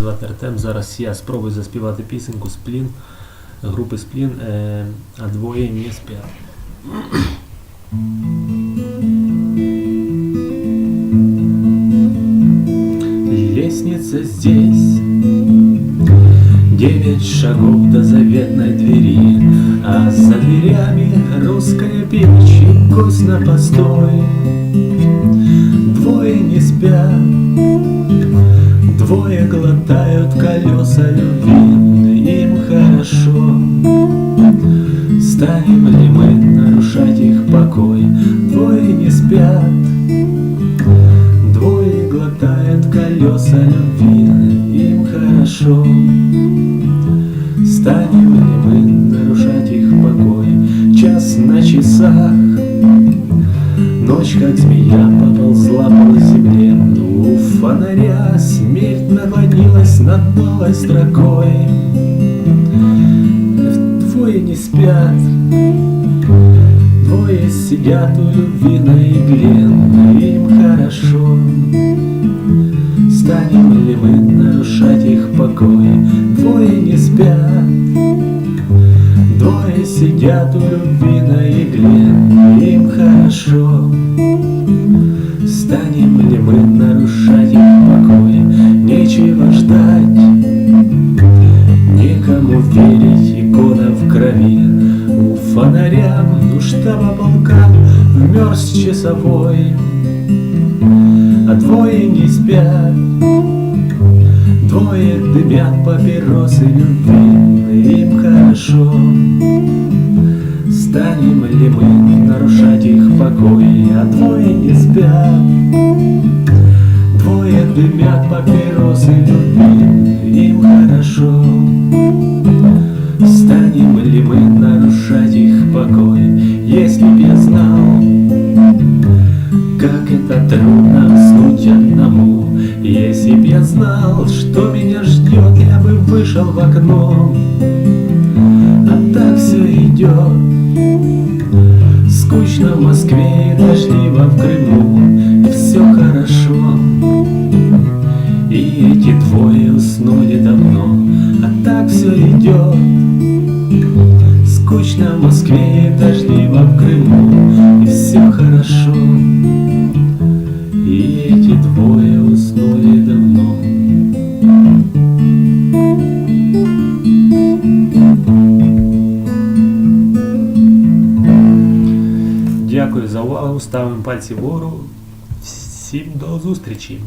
Звати Артем. Зараз я спробую заспівати пісеньку Сплін групи Сплін, е, а двоє не спять. Лестница здесь Девять шагов до заветной двери А за дверями русская печь и гость на постой Двое не спят колеса любви, им хорошо. Станем ли мы нарушать их покой? Двое не спят, двое глотают колеса любви, им хорошо. Станем ли мы над новой строкой. Двое не спят Двое сидят у любви на игле Им хорошо. Станем ли мы нарушать их покой? Двое не спят Двое сидят у любви на игле, им хорошо. Штаба полка вмерз часовой, а двое не спят. Двое дымят папиросы любви, им хорошо. Станем ли мы нарушать их покой, а двое не спят? Двое дымят папиросы любви, им хорошо. Трудно уснуть одному Если б я знал, что меня ждет Я бы вышел в окно. А так все идет Скучно в Москве и дождливо в Крыму. И все хорошо. И эти двое уснули давно. А так все идет Скучно в Москве и дождливо в Крыму. И все хорошо Дякую за увагу. Ставимо пальці вгору. Всім до зустрічі!